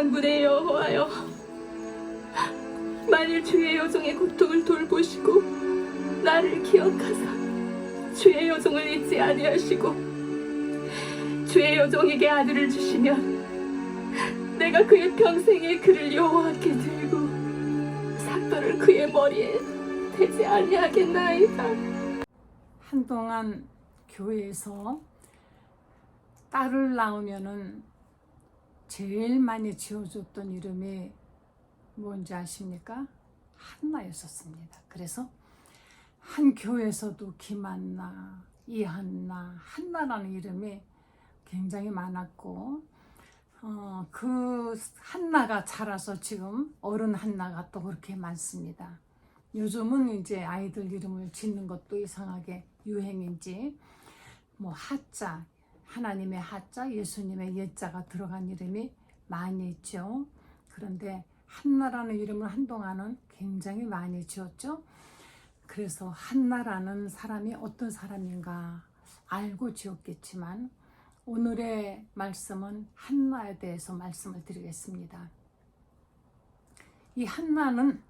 만군의 여호와여 만일 주의 여종의 고통을 돌보시고 나를 기억하사 주의 여종을 잊지 아니하시고 주의 여종에게 아들을 주시면 내가 그의 평생에 그를 여호와께 들고 삭도를 그의 머리에 대지 아니하겠나이다. 한동안 교회에서 딸을 낳으면은 제일 많이 지어줬던 이름이 뭔지 아십니까? 한나였었습니다. 그래서 한 교회에서도 김한나, 이한나, 한나라는 이름이 굉장히 많았고 어, 그 한나가 자라서 지금 어른 한나가 또 그렇게 많습니다. 요즘은 이제 아이들 이름을 짓는 것도 이상하게 유행인지 뭐 하자 하나님의 하자 예수님의 예자가 들어간 이름이 많이 있죠. 그런데 한나라는 이름을 한동안은 굉장히 많이 지었죠. 그래서 한나라는 사람이 어떤 사람인가 알고 지었겠지만 오늘의 말씀은 한나에 대해서 말씀을 드리겠습니다. 이 한나는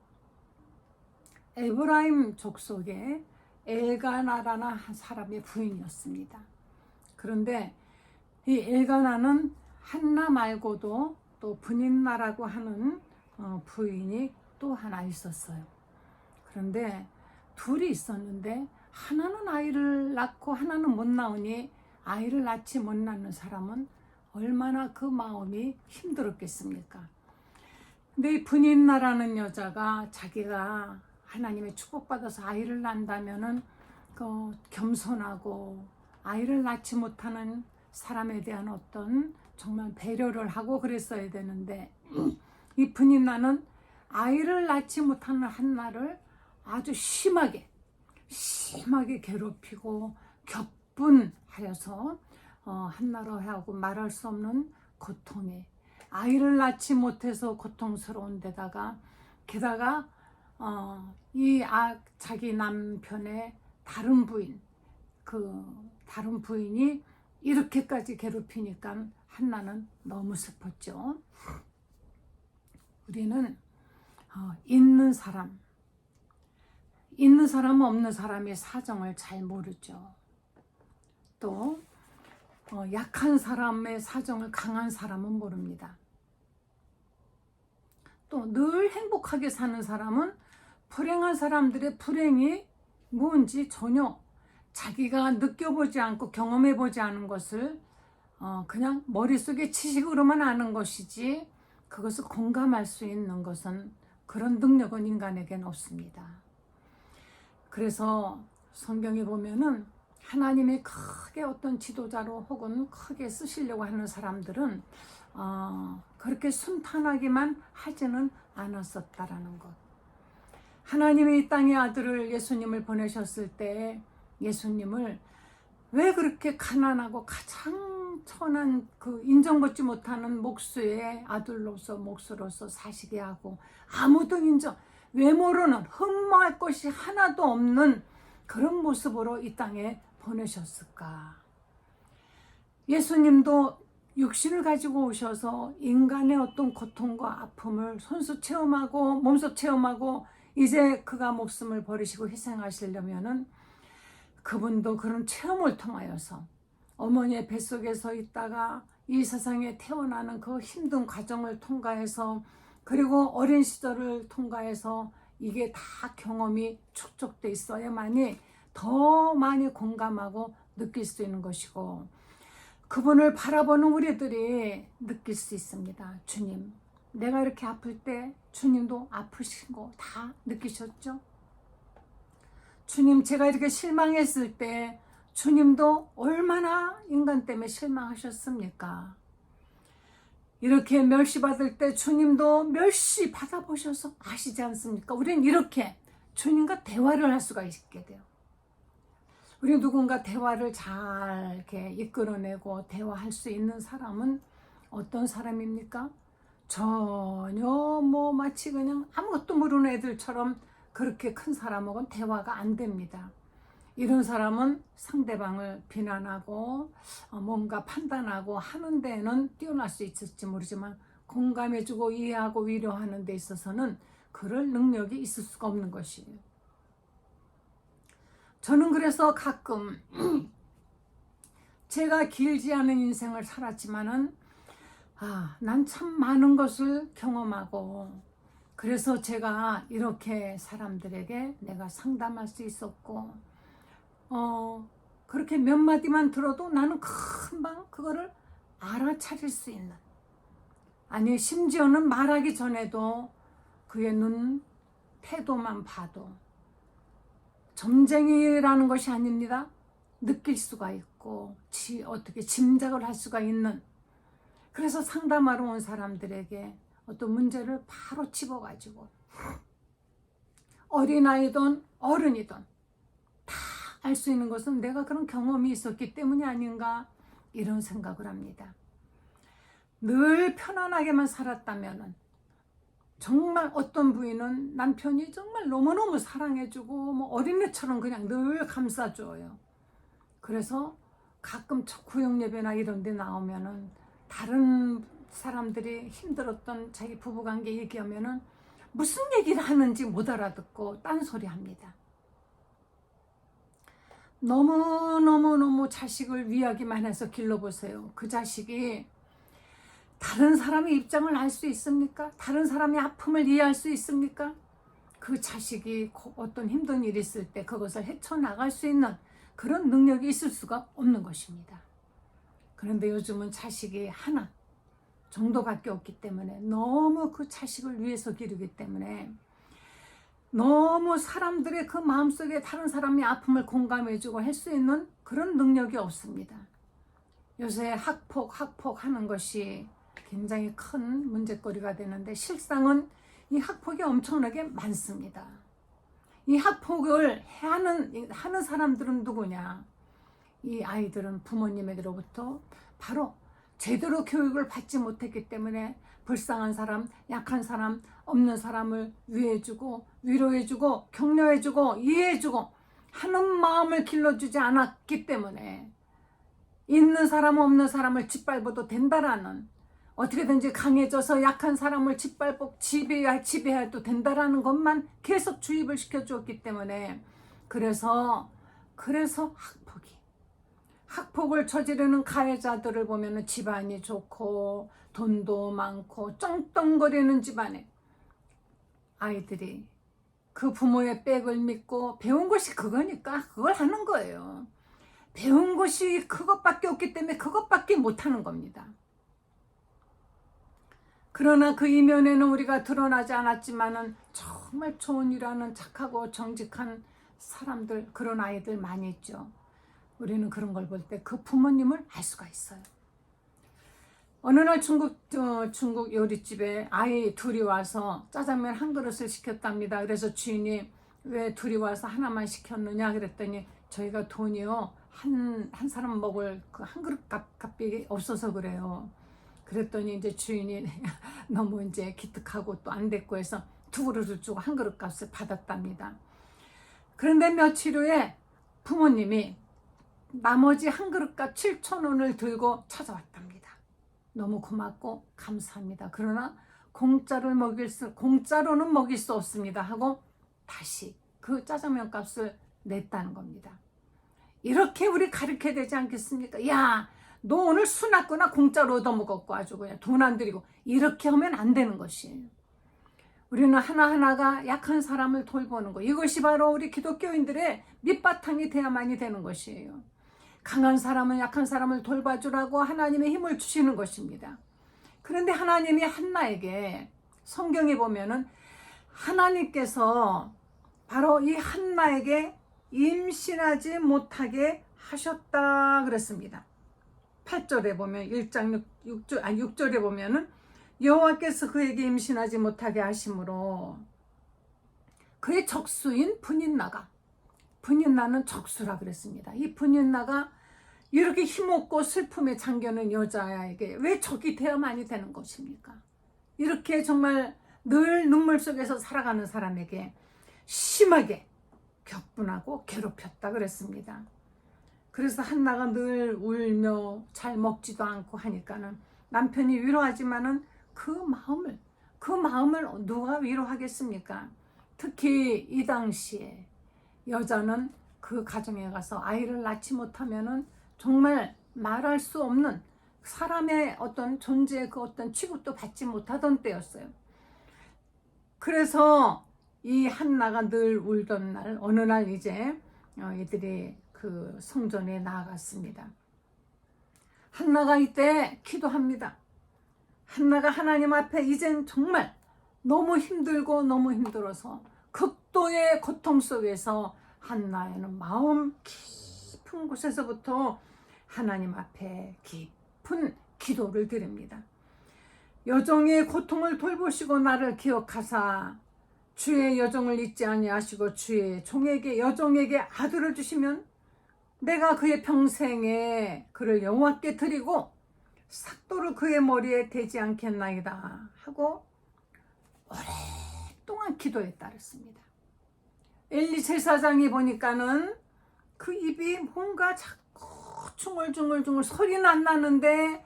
에브라임 족속의 엘가나라는 한 사람의 부인이었습니다. 그런데 이 엘가나는 한나 말고도 또 분인나라고 하는 어, 부인이 또 하나 있었어요. 그런데 둘이 있었는데 하나는 아이를 낳고 하나는 못 낳으니 아이를 낳지 못 낳는 사람은 얼마나 그 마음이 힘들었겠습니까? 근데 이 분인나라는 여자가 자기가 하나님의 축복받아서 아이를 낳는다면은 그 겸손하고 아이를 낳지 못하는 사람에 대한 어떤 정말 배려를 하고 그랬어야 되는데 이 분인나는 아이를 낳지 못하는 한나를 아주 심하게 심하게 괴롭히고 격분하여서 어, 한나로 하고 말할 수 없는 고통에 아이를 낳지 못해서 고통스러운 데다가 게다가 어, 이 아, 자기 남편의 다른 부인 그 다른 부인이 이렇게까지 괴롭히니까 한나는 너무 슬펐죠. 우리는 어, 있는 사람 있는 사람 없는 사람의 사정을 잘 모르죠. 또 어, 약한 사람의 사정을 강한 사람은 모릅니다. 또 늘 행복하게 사는 사람은 불행한 사람들의 불행이 뭔지 전혀 자기가 느껴보지 않고 경험해보지 않은 것을 어, 그냥 머릿속에 지식으로만 아는 것이지 그것을 공감할 수 있는 것은 그런 능력은 인간에게는 없습니다. 그래서 성경에 보면은 하나님이 크게 어떤 지도자로 혹은 크게 쓰시려고 하는 사람들은 어, 그렇게 순탄하게만 하지는 않았었다라는 것. 하나님이 이 땅에 아들을 예수님을 보내셨을 때 예수님을 왜 그렇게 가난하고 가장 천한 그 인정받지 못하는 목수의 아들로서 목수로서 사시게 하고 아무도 인정 외모로는 흠모할 것이 하나도 없는 그런 모습으로 이 땅에 보내셨을까? 예수님도 육신을 가지고 오셔서 인간의 어떤 고통과 아픔을 손수 체험하고 몸소 체험하고 이제 그가 목숨을 버리시고 희생하시려면은 그분도 그런 체험을 통하여서 어머니의 뱃속에서 있다가 이 세상에 태어나는 그 힘든 과정을 통과해서 그리고 어린 시절을 통과해서 이게 다 경험이 축적돼 있어야만이 더 많이 공감하고 느낄 수 있는 것이고 그분을 바라보는 우리들이 느낄 수 있습니다. 주님, 내가 이렇게 아플 때 주님도 아프신 거 다 느끼셨죠? 주님, 제가 이렇게 실망했을 때 주님도 얼마나 인간 때문에 실망하셨습니까? 이렇게 멸시받을 때 주님도 멸시 받아보셔서 아시지 않습니까? 우리는 이렇게 주님과 대화를 할 수가 있게 돼요. 우리 누군가 대화를 잘 이렇게 이끌어내고 대화할 수 있는 사람은 어떤 사람입니까? 전혀 뭐 마치 그냥 아무것도 모르는 애들처럼 그렇게 큰 사람하고는 대화가 안 됩니다. 이런 사람은 상대방을 비난하고 어, 뭔가 판단하고 하는 데는 뛰어날 수 있을지 모르지만 공감해주고 이해하고 위로하는 데 있어서는 그럴 능력이 있을 수가 없는 것이에요. 저는 그래서 가끔 제가 길지 않은 인생을 살았지만은 아, 난 참 많은 것을 경험하고 그래서 제가 이렇게 사람들에게 내가 상담할 수 있었고 어, 그렇게 몇 마디만 들어도 나는 금방 그거를 알아차릴 수 있는 아니 심지어는 말하기 전에도 그의 눈 태도만 봐도 점쟁이라는 것이 아닙니다. 느낄 수가 있고 지, 어떻게 짐작을 할 수가 있는 그래서 상담하러 온 사람들에게 어떤 문제를 바로 집어가지고 어린아이든 어른이든 다 알 수 있는 것은 내가 그런 경험이 있었기 때문이 아닌가 이런 생각을 합니다. 늘 편안하게만 살았다면은 정말 어떤 부인은 남편이 정말 너무너무 사랑해주고 뭐 어린애처럼 그냥 늘 감싸줘요. 그래서 가끔 첫 구역 예배나 이런 데 나오면은 다른 사람들이 힘들었던 자기 부부관계 얘기하면은 무슨 얘기를 하는지 못 알아듣고 딴소리 합니다. 너무너무너무 자식을 위하기만 해서 길러보세요. 그 자식이 다른 사람의 입장을 알 수 있습니까? 다른 사람의 아픔을 이해할 수 있습니까? 그 자식이 고- 어떤 힘든 일이 있을 때 그것을 헤쳐나갈 수 있는 그런 능력이 있을 수가 없는 것입니다. 그런데 요즘은 자식이 하나 정도밖에 없기 때문에 너무 그 자식을 위해서 기르기 때문에 너무 사람들의 그 마음속에 다른 사람의 아픔을 공감해주고 할 수 있는 그런 능력이 없습니다. 요새 학폭, 학폭 하는 것이 굉장히 큰 문제거리가 되는데 실상은 이 학폭이 엄청나게 많습니다. 이 학폭을 하는, 하는 사람들은 누구냐? 이 아이들은 부모님에게로부터 바로 제대로 교육을 받지 못했기 때문에 불쌍한 사람, 약한 사람, 없는 사람을 위해주고 위로해주고 격려해주고 이해해주고 하는 마음을 길러주지 않았기 때문에 있는 사람 없는 사람을 짓밟아도 된다라는 어떻게든지 강해져서 약한 사람을 짓밟고 지배해야 지배해도 된다라는 것만 계속 주입을 시켜주었기 때문에 그래서 그래서 학폭이 학폭을 저지르는 가해자들을 보면은 집안이 좋고 돈도 많고 쩡쩡거리는 집안에 아이들이 그 부모의 백을 믿고 배운 것이 그거니까 그걸 하는 거예요. 배운 것이 그것밖에 없기 때문에 그것밖에 못하는 겁니다. 그러나 그 이면에는 우리가 드러나지 않았지만은 정말 좋은 일하는 착하고 정직한 사람들 그런 아이들 많이 있죠. 우리는 그런 걸 볼 때 그 부모님을 알 수가 있어요. 어느 날 중국 어, 중국 요리집에 아이 둘이 와서 짜장면 한 그릇을 시켰답니다. 그래서 주인이 왜 둘이 와서 하나만 시켰느냐 그랬더니 저희가 돈이요 한 한 사람 먹을 그 한 그릇 값 값이 없어서 그래요. 그랬더니 이제 주인이 너무 이제 기특하고 또 안 됐고 해서 두 그릇을 주고 한 그릇 값을 받았답니다. 그런데 며칠 후에 부모님이 나머지 한 그릇값 7천 원을 들고 찾아왔답니다. 너무 고맙고 감사합니다. 그러나 공짜로 먹일 수 공짜로는 먹일 수 없습니다 하고 다시 그 짜장면 값을 냈다는 겁니다. 이렇게 우리 가르쳐야 되지 않겠습니까? 야, 너 오늘 술 났구나 공짜로 얻어먹었고 아주 그냥 돈 안 들이고 이렇게 하면 안 되는 것이에요. 우리는 하나하나가 약한 사람을 돌보는 거 이것이 바로 우리 기독교인들의 밑바탕이 돼야만이 되는 것이에요. 강한 사람은 약한 사람을 돌봐주라고 하나님의 힘을 주시는 것입니다. 그런데 하나님이 한나에게 성경에 보면은 하나님께서 바로 이 한나에게 임신하지 못하게 하셨다 그랬습니다. 8절에 보면 1장 6, 절 아니 6절에 보면은 여호와께서 그에게 임신하지 못하게 하심으로 그의 적수인 분인 나가 분인나는 적수라 그랬습니다. 이 분인나가 이렇게 힘없고 슬픔에 잠겨는 여자에게 왜 적이 되어만이 되는 것입니까? 이렇게 정말 늘 눈물 속에서 살아가는 사람에게 심하게 격분하고 괴롭혔다 그랬습니다. 그래서 한나가 늘 울며 잘 먹지도 않고 하니까는 남편이 위로하지만은 그 마음을 그 마음을 누가 위로하겠습니까? 특히 이 당시에 여자는 그 가정에 가서 아이를 낳지 못하면은 정말 말할 수 없는 사람의 어떤 존재의 그 어떤 취급도 받지 못하던 때였어요. 그래서 이 한나가 늘 울던 날 어느 날 이제 어, 이들이 그 성전에 나아갔습니다. 한나가 이때 기도합니다. 한나가 하나님 앞에 이젠 정말 너무 힘들고 너무 힘들어서 극도의 고통 속에서 한나에는 마음 깊은 곳에서부터 하나님 앞에 깊은 기도를 드립니다. 여종의 고통을 돌보시고 나를 기억하사 주의 여종을 잊지 아니하시고 주의 종에게 여종에게 아들을 주시면 내가 그의 평생에 그를 여호와께 드리고 삭도를 그의 머리에 대지 않겠나이다 하고 오랫동안 기도에 따랐습니다. 엘리 제사장이 보니까는 그 입이 뭔가 자꾸 중얼중얼중얼 소리는 안 나는데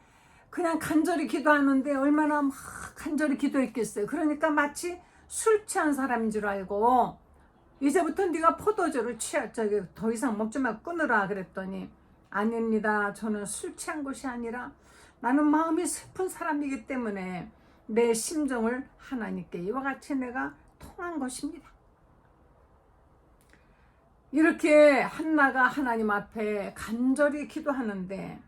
그냥 간절히 기도하는데 얼마나 막 간절히 기도했겠어요. 그러니까 마치 술 취한 사람인 줄 알고 이제부터 네가 포도주를 취할 적에 더 이상 먹지 말고 끊으라 그랬더니 아닙니다. 저는 술 취한 것이 아니라 나는 마음이 슬픈 사람이기 때문에 내 심정을 하나님께 이와 같이 내가 통한 것입니다. 이렇게 한나가 하나님 앞에 간절히 기도하는데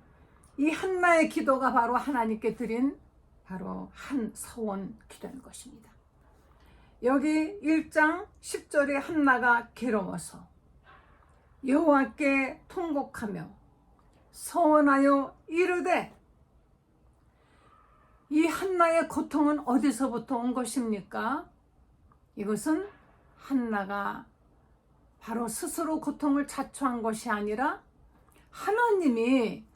이 한나의 기도가 바로 하나님께 드린 바로 한 서원 기도인 것입니다. 여기 1장 10절에 한나가 괴로워서 여호와께 통곡하며 서원하여 이르되 이 한나의 고통은 어디서부터 온 것입니까? 이것은 한나가 바로 스스로 고통을 자초한 것이 아니라 하나님이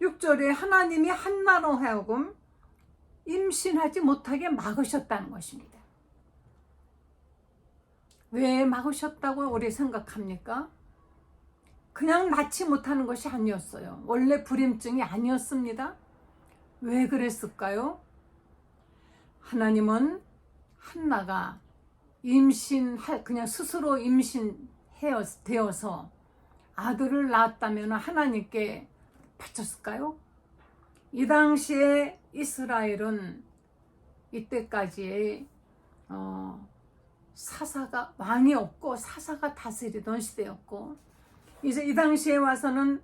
6절에 하나님이 한나로 하여금 임신하지 못하게 막으셨다는 것입니다. 왜 막으셨다고 우리 생각합니까? 그냥 낳지 못하는 것이 아니었어요. 원래 불임증이 아니었습니다. 왜 그랬을까요? 하나님은 한나가 임신 그냥 스스로 임신 되어서 아들을 낳았다면 하나님께 바쳤을까요? 이 당시에 이스라엘은 이때까지 어, 사사가 왕이 없고 사사가 다스리던 시대였고 이제 이 당시에 와서는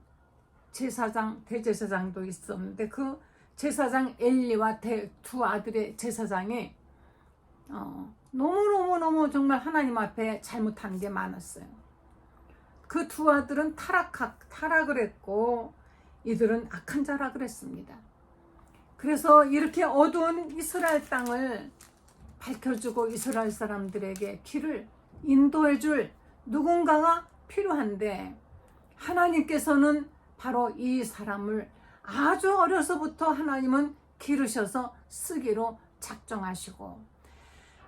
제사장 대제사장도 있었는데 그 제사장 엘리와 대, 두 아들의 제사장이 어, 너무너무너무 정말 하나님 앞에 잘못한 게 많았어요. 그 두 아들은 타락, 타락을 했고 이들은 악한 자라 그랬습니다. 그래서 이렇게 어두운 이스라엘 땅을 밝혀주고 이스라엘 사람들에게 길을 인도해줄 누군가가 필요한데 하나님께서는 바로 이 사람을 아주 어려서부터 하나님은 기르셔서 쓰기로 작정하시고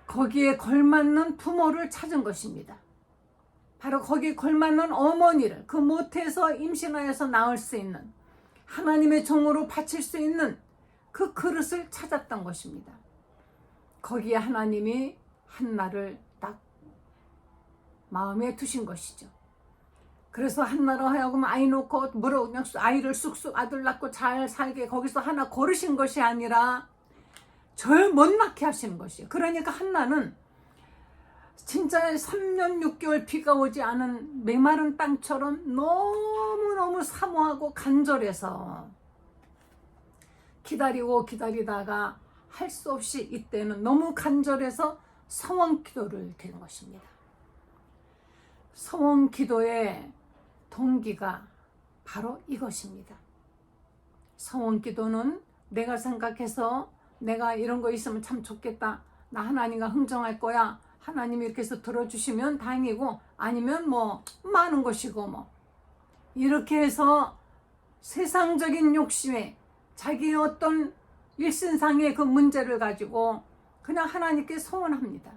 거기에 걸맞는 부모를 찾은 것입니다. 바로 거기에 걸맞는 어머니를 그 못해서 임신하여서 낳을 수 있는 하나님의 종으로 바칠 수 있는 그 그릇을 찾았던 것입니다. 거기에 하나님이 한나를 딱 마음에 두신 것이죠. 그래서 한나로 하여금 아이 놓고 물어 그냥 아이를 쑥쑥 아들 낳고 잘 살게 거기서 하나 고르신 것이 아니라 절못 낳게 하시는 것이에요. 그러니까 한나는 진짜 3년 6개월 비가 오지 않은 메마른 땅처럼 너무너무 사모하고 간절해서 기다리고 기다리다가 할 수 없이 이때는 너무 간절해서 성원 기도를 드린 것입니다. 성원 기도의 동기가 바로 이것입니다. 성원 기도는 내가 생각해서 내가 이런 거 있으면 참 좋겠다. 나 하나님과 흥정할 거야. 하나님이 이렇게 해서 들어주시면 다행이고 아니면 뭐 많은 것이고 뭐 이렇게 해서 세상적인 욕심에 자기의 어떤 일신상의 그 문제를 가지고 그냥 하나님께 소원합니다.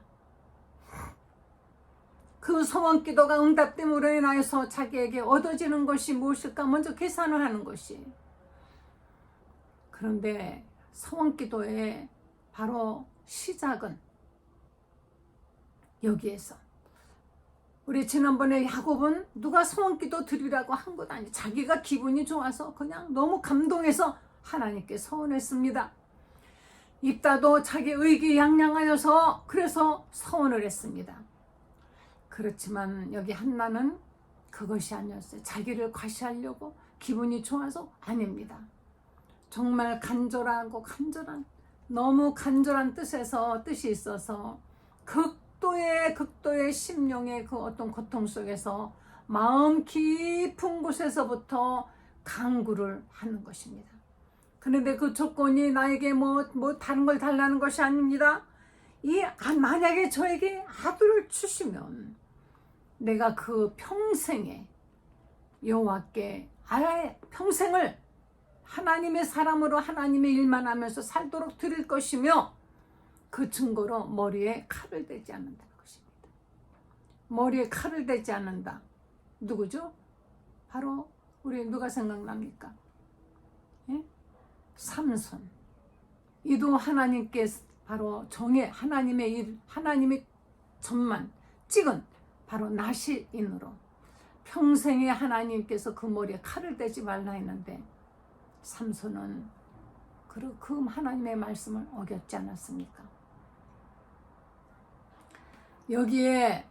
그 소원 기도가 응답됨으로 인하여서 자기에게 얻어지는 것이 무엇일까 먼저 계산을 하는 것이. 그런데 소원 기도에 바로 시작은 여기에서 우리 지난번에 야곱은 누가 소원기도 드리라고 한 것 아니 자기가 기분이 좋아서 그냥 너무 감동해서 하나님께 서원했습니다. 입다도 자기 의기양양하여서 그래서 서원을 했습니다. 그렇지만 여기 한나는 그것이 아니었어요. 자기를 과시하려고 기분이 좋아서 아닙니다. 정말 간절하고 간절한 너무 간절한 뜻에서 뜻이 있어서 극 도의 극도의 심령의 그 어떤 고통 속에서 마음 깊은 곳에서부터 강구를 하는 것입니다. 그런데 그 조건이 나에게 뭐, 뭐 다른 걸 달라는 것이 아닙니다. 이, 아, 만약에 저에게 아들을 주시면 내가 그 평생에 여호와께 아예 평생을 하나님의 사람으로 하나님의 일만 하면서 살도록 드릴 것이며 그 증거로 머리에 칼을 대지 않는다는 것입니다. 머리에 칼을 대지 않는다. 누구죠? 바로 우리 누가 생각납니까? 예? 삼손. 이도 하나님께 바로 정해 하나님의 일, 하나님의 전만 찍은 바로 나시인으로 평생에 하나님께서 그 머리에 칼을 대지 말라 했는데 삼손은 그, 그 하나님의 말씀을 어겼지 않았습니까? 여기에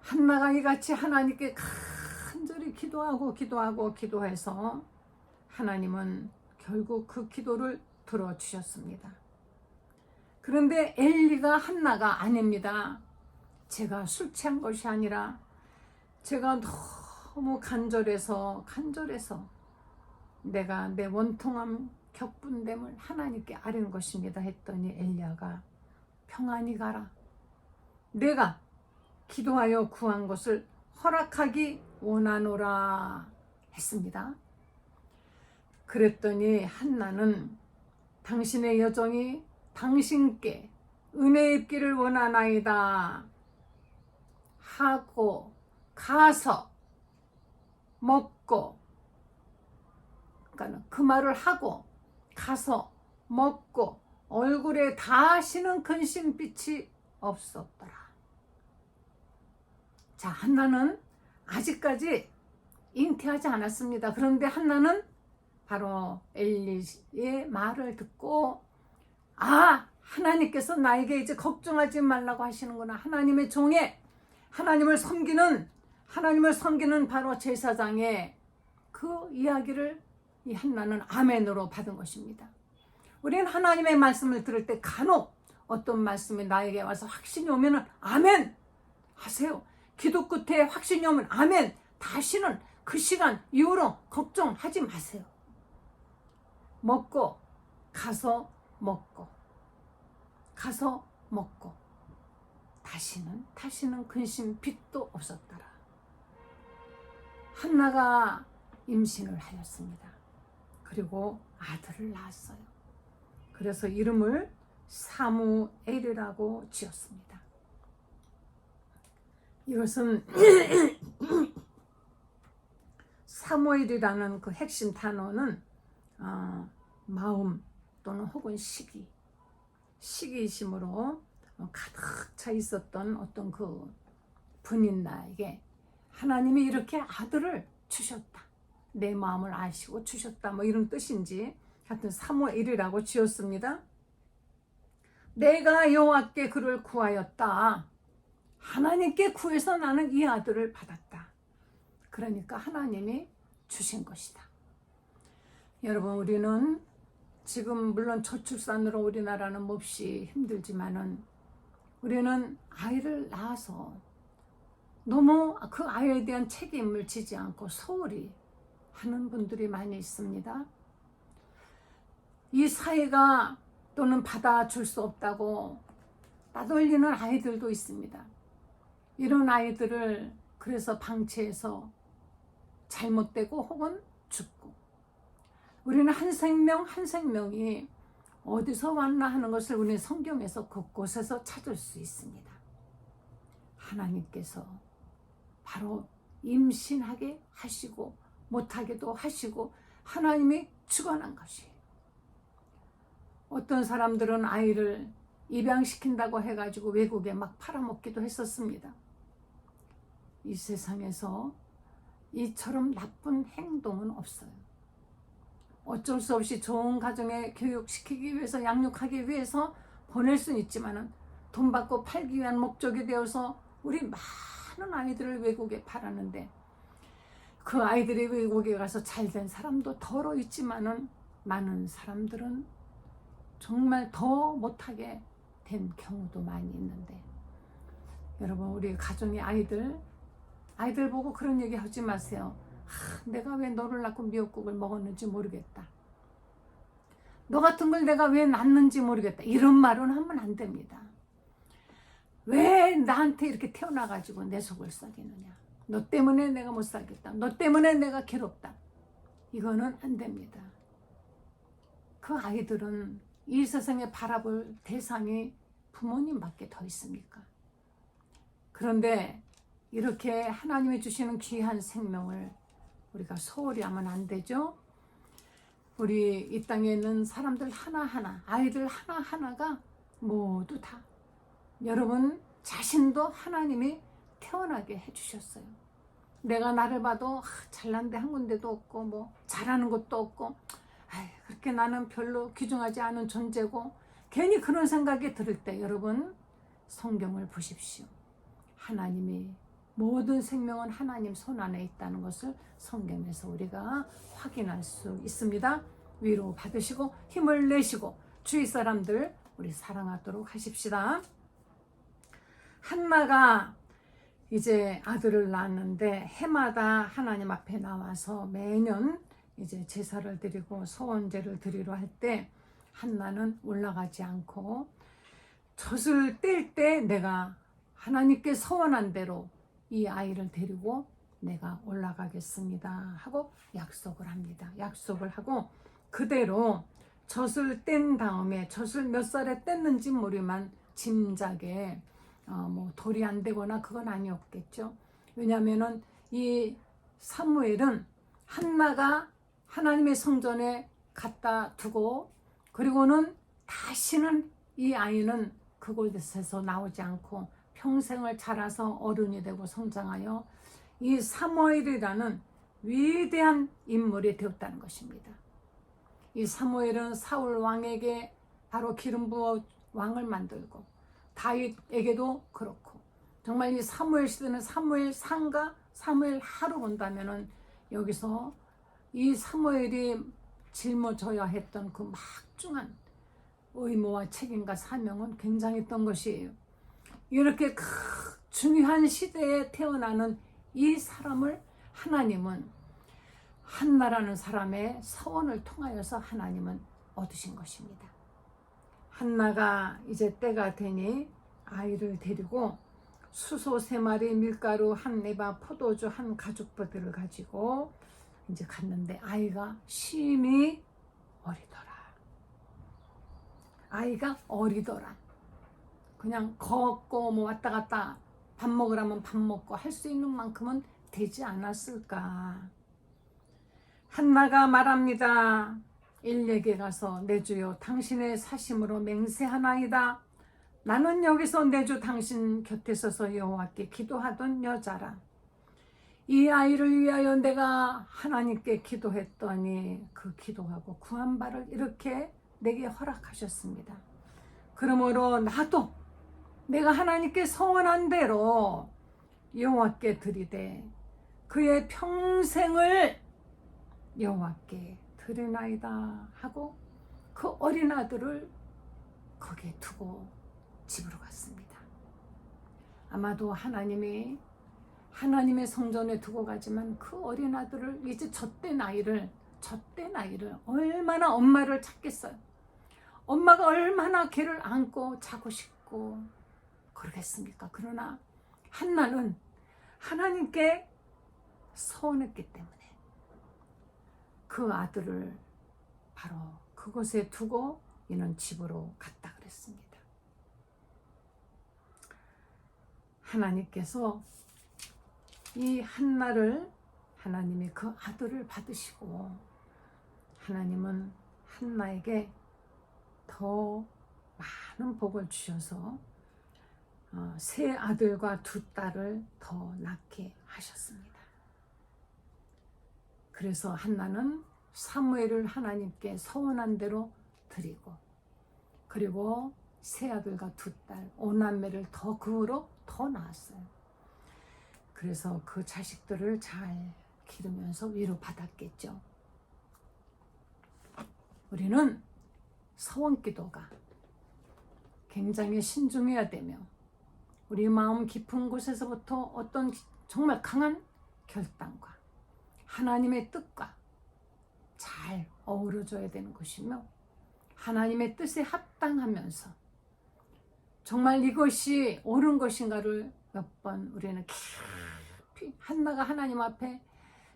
한나가 이같이 하나님께 간절히 기도하고 기도하고 기도해서 하나님은 결국 그 기도를 들어주셨습니다. 그런데 엘리가 한나가 아닙니다. 제가 술 취한 것이 아니라 제가 너무 간절해서 간절해서 내가 내 원통함 격분됨을 하나님께 아뢰는 것입니다 했더니 엘리야가 평안히 가라 내가 기도하여 구한 것을 허락하기 원하노라 했습니다. 그랬더니 한나는 당신의 여정이 당신께 은혜 입기를 원하나이다 하고 가서 먹고 그러니까 그 말을 하고 가서 먹고 얼굴에 다시는 근심빛이 없었더라. 자, 한나는 아직까지 잉태하지 않았습니다. 그런데 한나는 바로 엘리의 말을 듣고 아, 하나님께서 나에게 이제 걱정하지 말라고 하시는구나. 하나님의 종에 하나님을 섬기는 하나님을 섬기는 바로 제사장의 그 이야기를 이 한나는 아멘으로 받은 것입니다. 우리는 하나님의 말씀을 들을 때 간혹 어떤 말씀이 나에게 와서 확신이 오면은 아멘 하세요. 기도 끝에 확신이 오면 아멘. 다시는 그 시간 이후로 걱정하지 마세요. 먹고 가서 먹고 가서 먹고 다시는 다시는 근심 빛도 없었더라. 한나가 임신을 하였습니다. 그리고 아들을 낳았어요. 그래서 이름을 사무엘이라고 지었습니다. 이것은 사무엘이라는 그 핵심 단어는 어, 마음 또는 혹은 시기, 시기심으로 가득 차 있었던 어떤 그 분인 나에게 하나님이 이렇게 아들을 주셨다. 내 마음을 아시고 주셨다. 뭐 이런 뜻인지 하여튼 사무엘이라고 지었습니다. 내가 여호와께 그를 구하였다. 하나님께 구해서 나는 이 아들을 받았다. 그러니까 하나님이 주신 것이다. 여러분 우리는 지금 물론 저출산으로 우리나라는 몹시 힘들지만은 우리는 아이를 낳아서 너무 그 아이에 대한 책임을 지지 않고 소홀히 하는 분들이 많이 있습니다. 이 사회가 또는 받아줄 수 없다고 따돌리는 아이들도 있습니다. 이런 아이들을 그래서 방치해서 잘못되고 혹은 죽고 우리는 한 생명 한 생명이 어디서 왔나 하는 것을 우리는 성경에서 곳곳에서 찾을 수 있습니다. 하나님께서 바로 임신하게 하시고 못하게도 하시고 하나님이 주관한 것이에요. 어떤 사람들은 아이를 입양시킨다고 해가지고 외국에 막 팔아먹기도 했었습니다. 이 세상에서 이처럼 나쁜 행동은 없어요. 어쩔 수 없이 좋은 가정에 교육시키기 위해서 양육하기 위해서 보낼 수는 있지만은 돈 받고 팔기 위한 목적이 되어서 우리 많은 아이들을 외국에 팔았는데 그 아이들이 외국에 가서 잘 된 사람도 덜어 있지만은 많은 사람들은 정말 더 못하게 된 경우도 많이 있는데 여러분 우리 가정의 아이들 아이들 보고 그런 얘기 하지 마세요. 아, 내가 왜 너를 낳고 미역국을 먹었는지 모르겠다. 너 같은 걸 내가 왜 낳는지 모르겠다. 이런 말은 하면 안 됩니다. 왜 나한테 이렇게 태어나가지고 내 속을 썩이느냐. 너 때문에 내가 못 살겠다. 너 때문에 내가 괴롭다. 이거는 안 됩니다. 그 아이들은 이 세상에 바라볼 대상이 부모님밖에 더 있습니까? 그런데 이렇게 하나님이 주시는 귀한 생명을 우리가 소홀히 하면 안 되죠. 우리 이 땅에 있는 사람들 하나하나, 아이들 하나하나가 모두 다 여러분 자신도 하나님이 태어나게 해주셨어요. 내가 나를 봐도 아, 잘난 데 한 군데도 없고 뭐 잘하는 것도 없고 아이, 그렇게 나는 별로 귀중하지 않은 존재고 괜히 그런 생각이 들을 때 여러분 성경을 보십시오. 하나님이 모든 생명은 하나님 손 안에 있다는 것을 성경에서 우리가 확인할 수 있습니다. 위로 받으시고 힘을 내시고 주위 사람들 우리 사랑하도록 하십시다. 한나가 이제 아들을 낳았는데 해마다 하나님 앞에 나와서 매년 이제 제사를 드리고 소원제를 드리러 할 때 한나는 올라가지 않고 젖을 뗄 때 내가 하나님께 서원한 대로 이 아이를 데리고 내가 올라가겠습니다 하고 약속을 합니다. 약속을 하고 그대로 젖을 뗀 다음에 젖을 몇 살에 뗐는지 모르만 짐작에 어, 뭐 돌이 안 되거나 그건 아니었겠죠. 왜냐하면은 이 사무엘은 한나가 하나님의 성전에 갖다 두고 그리고는 다시는 이 아이는 그곳에서 나오지 않고 평생을 자라서 어른이 되고 성장하여 이 사무엘이라는 위대한 인물이 되었다는 것입니다. 이 사무엘은 사울 왕에게 바로 기름 부어 왕을 만들고 다윗에게도 그렇고 정말 이 사무엘 시대는 사무엘 상가 사무엘 하로 본다면은 여기서 이 사무엘이 짊어져야 했던 그 막중한 의무와 책임과 사명은 굉장했던 것이에요. 이렇게 그 중요한 시대에 태어나는 이 사람을 하나님은 한나라는 사람의 서원을 통하여서 하나님은 얻으신 것입니다. 한나가 이제 때가 되니 아이를 데리고 수소 세 마리, 밀가루 한 에바, 포도주 한 가죽부들을 가지고 이제 갔는데 아이가 심히 어리더라. 아이가 어리더라. 그냥 걷고 뭐 왔다 갔다 밥 먹으라면 밥 먹고 할 수 있는 만큼은 되지 않았을까. 한나가 말합니다. 일에게 가서 내 주여 당신의 사심으로 맹세하나이다. 나는 여기서 내 주 당신 곁에 서서 여호와께 기도하던 여자라. 이 아이를 위하여 내가 하나님께 기도했더니 그 기도하고 구한 바를 이렇게 내게 허락하셨습니다. 그러므로 나도 내가 하나님께 서원한 대로 여호와께 드리되 그의 평생을 여호와께 드리나이다 하고 그 어린 아들을 거기에 두고 집으로 갔습니다. 아마도 하나님이 하나님의 성전에 두고 가지만 그 어린 아들을 이제 젖된 아이를 젖된 아이를 얼마나 엄마를 찾겠어요. 엄마가 얼마나 걔를 안고 자고 싶고 그러겠습니까? 그러나 한나는 하나님께 서원했기 때문에 그 아들을 바로 그곳에 두고 이는 집으로 갔다 그랬습니다. 하나님께서 이 한나를 하나님이 그 아들을 받으시고 하나님은 한나에게 더 많은 복을 주셔서 어, 세 아들과 두 딸을 더 낳게 하셨습니다. 그래서 한나는 사무엘을 하나님께 서원한 대로 드리고 그리고 세 아들과 두 딸 오남매를 더 그 후로 더 낳았어요. 그래서 그 자식들을 잘 기르면서 위로받았겠죠. 우리는 서원 기도가 굉장히 신중해야 되며 우리 마음 깊은 곳에서부터 어떤 정말 강한 결단과 하나님의 뜻과 잘 어우러져야 되는 것이며 하나님의 뜻에 합당하면서 정말 이것이 옳은 것인가를 몇 번 우리는 깊이 한나가 하나님 앞에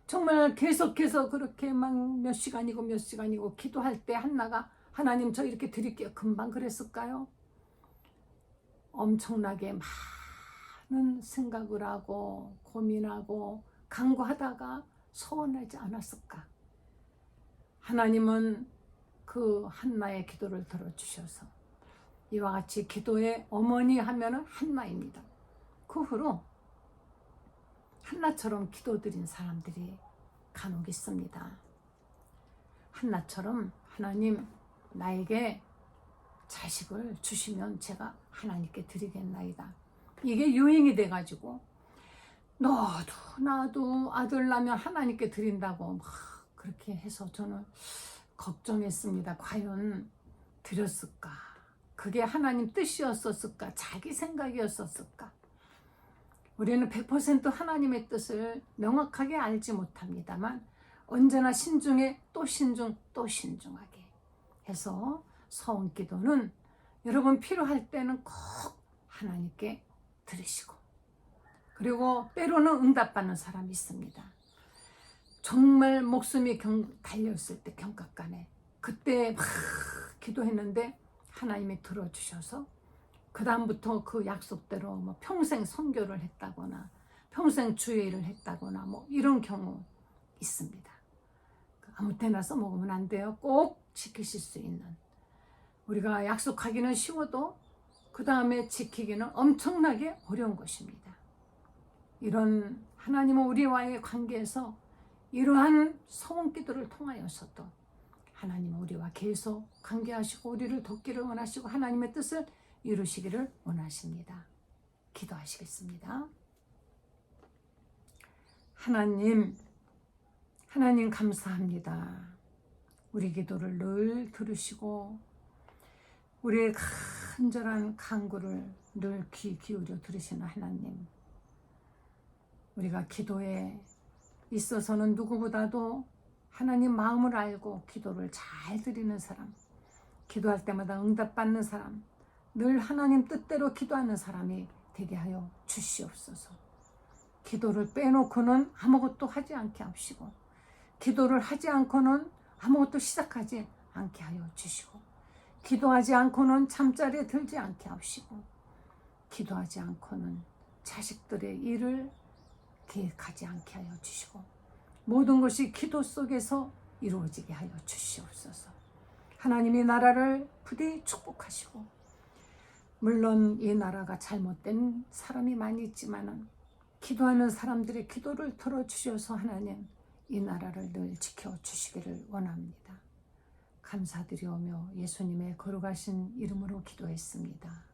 정말 계속해서 그렇게 막 몇 시간이고 몇 시간이고 기도할 때 한나가 하나님 저 이렇게 드릴게요. 금방 그랬을까요? 엄청나게 많은 생각을 하고 고민하고 강구하다가 소원하지 않았을까? 하나님은 그 한나의 기도를 들어주셔서 이와 같이 기도의 어머니 하면은 한나입니다. 그 후로 한나처럼 기도드린 사람들이 간혹 있습니다. 한나처럼 하나님 나에게 자식을 주시면 제가 하나님께 드리겠나이다. 이게 유행이 돼가지고 너도 나도 아들 나면 하나님께 드린다고 막 그렇게 해서 저는 걱정했습니다. 과연 드렸을까? 그게 하나님 뜻이었었을까? 자기 생각이었었을까? 우리는 100% 하나님의 뜻을 명확하게 알지 못합니다만 언제나 신중에 또 신중 또 신중하게 해서 서원 기도는 여러분 필요할 때는 꼭 하나님께 들으시고 그리고 때로는 응답받는 사람이 있습니다. 정말 목숨이 경, 달려있을 때 경각간에 그때 막 기도했는데 하나님이 들어주셔서 그 다음부터 그 약속대로 뭐 평생 선교를 했다거나 평생 주의를 했다거나 뭐 이런 경우 있습니다. 아무 때나 써먹으면 안 돼요. 꼭 지키실 수 있는 우리가 약속하기는 쉬워도 그 다음에 지키기는 엄청나게 어려운 것입니다. 이런 하나님은 우리와의 관계에서 이러한 소원 기도를 통하여서도 하나님은 우리와 계속 관계하시고 우리를 돕기를 원하시고 하나님의 뜻을 이루시기를 원하십니다. 기도하시겠습니다. 하나님, 하나님 감사합니다. 우리 기도를 늘 들으시고 우리의 간절한 간구를 늘 귀 기울여 들으시는 하나님. 우리가 기도에 있어서는 누구보다도 하나님 마음을 알고 기도를 잘 드리는 사람, 기도할 때마다 응답받는 사람, 늘 하나님 뜻대로 기도하는 사람이 되게 하여 주시옵소서. 기도를 빼놓고는 아무것도 하지 않게 하시고, 기도를 하지 않고는 아무것도 시작하지 않게 하여 주시고, 기도하지 않고는 잠자리에 들지 않게 하시고, 기도하지 않고는 자식들의 일을 계획하지 않게 하여 주시고, 모든 것이 기도 속에서 이루어지게 하여 주시옵소서. 하나님이 나라를 부디 축복하시고, 물론 이 나라가 잘못된 사람이 많이 있지만은 기도하는 사람들의 기도를 들어주셔서 하나님 이 나라를 늘 지켜주시기를 원합니다. 감사드리오며 예수님의 거룩하신 이름으로 기도했습니다.